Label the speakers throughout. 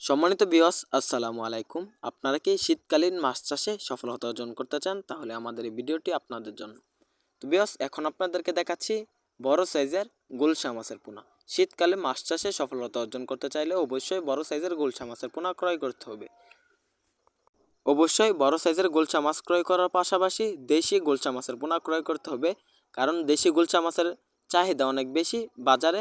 Speaker 1: সম্মানিত বিয়স আসসালামু আলাইকুম। আপনারা কি শীতকালীন মাছ চাষে সফলতা অর্জন করতে চান? তাহলে আমাদের এই ভিডিওটি আপনাদের জন্য। তো বিয়স এখন আপনাদেরকে দেখাচ্ছি বড় সাইজের গুলশা মাছের পোনা। শীতকালে মাছ চাষে সফলতা অর্জন করতে চাইলে অবশ্যই বড় সাইজের গুলশা মাছের পোনা ক্রয় করতে হবে। অবশ্যই বড় সাইজের গোলচা মাছ ক্রয় করার পাশাপাশি দেশি গোলচা মাছের পোনা ক্রয় করতে হবে। কারণ দেশি গোলচা মাছের চাহিদা অনেক বেশি। বাজারে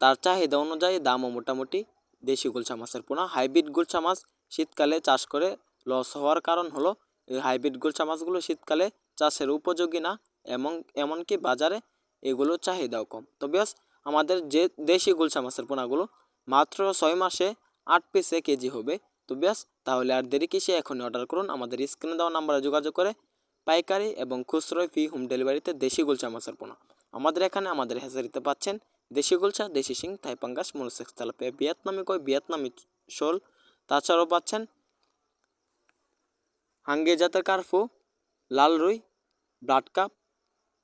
Speaker 1: তার চাহিদা অনুযায়ী দামও মোটামুটি দেশি গুলশা মাছের পোনা। হাইব্রিড গুলশা মাছ শীতকালে চাষ করে লস হওয়ার কারণ হলো, এই হাইব্রিড গুলশা মাছগুলো শীতকালে চাষের উপযোগী না এবং এমনকি বাজারে এগুলো চাহিদাও কম। তো বেশ আমাদের যে দেশি গুলশা মাছের পোনাগুলো মাত্র ছয় মাসে আট পিসে কেজি হবে। তো বেশ তাহলে আর দেরি কিসে? এখনই অর্ডার করুন। আমাদের স্ক্রিনে দেওয়া নাম্বারে যোগাযোগ করে পাইকারি এবং খুচরোয় ফি হোম ডেলিভারিতে দেশি গুলশা মাছের পোনা। আমাদের এখানে আমাদের হ্যাচারিতে পাচ্ছেন দেশি গুলশা দেশি শিং থাইপাঙ্গাস মনোসেক্স তেলাপিয়া, ভিয়েতনামি কই, ভিয়েতনামি শোল, তাছাড়াও পাচ্ছেন হাঙ্গে জাতের কার্ফু, লাল রুই, ব্লাড কাপ,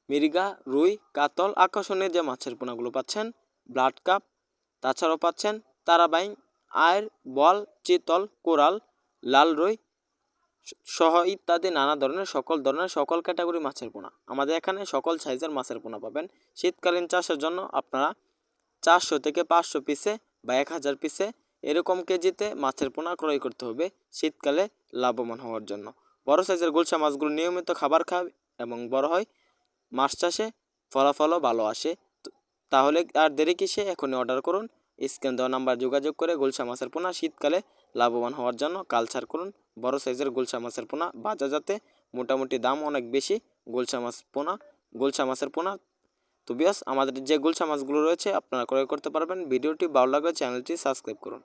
Speaker 1: মিরিগা, রুই, কাতল, আকর্ষণীয় যে মাছের পোনাগুলো পাচ্ছেন, ব্লাড কাপ, তাছাড়াও পাচ্ছেন তারাবাইন আয়ের বল চিতল, কোরাল, লাল রুই সহ ইত্যাদি নানা ধরনের সকল ধরনের সকল ক্যাটাগরি মাছের পোনা। আমাদের এখানে সকল সাইজের মাছের পোনা পাবেন। শীতকালীন চাষের জন্য আপনারা চারশো থেকে পাঁচশো পিসে বা এক হাজার পিসে এরকম কেজিতে মাছের পোনা ক্রয় করতে হবে শীতকালে লাভবান হওয়ার জন্য। বড় সাইজের গুলশা মাছগুলো নিয়মিত খাবার খায় এবং বড় হয়, মাছ চাষে ফলাফলও ভালো আসে। তাহলে আর দেরি কিসে, এখনই অর্ডার করুন। স্ক্যান দেওয়া নাম্বার যোগাযোগ করে গুলশা মাছের পোনা শীতকালে লাভবান হওয়ার জন্য কালচার করুন। বড় সাইজের গোলসা মাছের পোনা বাজার যাতে মোটামুটি দাম অনেক বেশি গোলসা মাছ পোনা গোলসা মাছের পোনা। তো বিয়াস, আমাদের যে গোলসা মাছগুলো রয়েছে, আপনারা ক্রয় করতে পারবেন। ভিডিওটি ভালো লাগলে চ্যানেলটি সাবস্ক্রাইব করুন।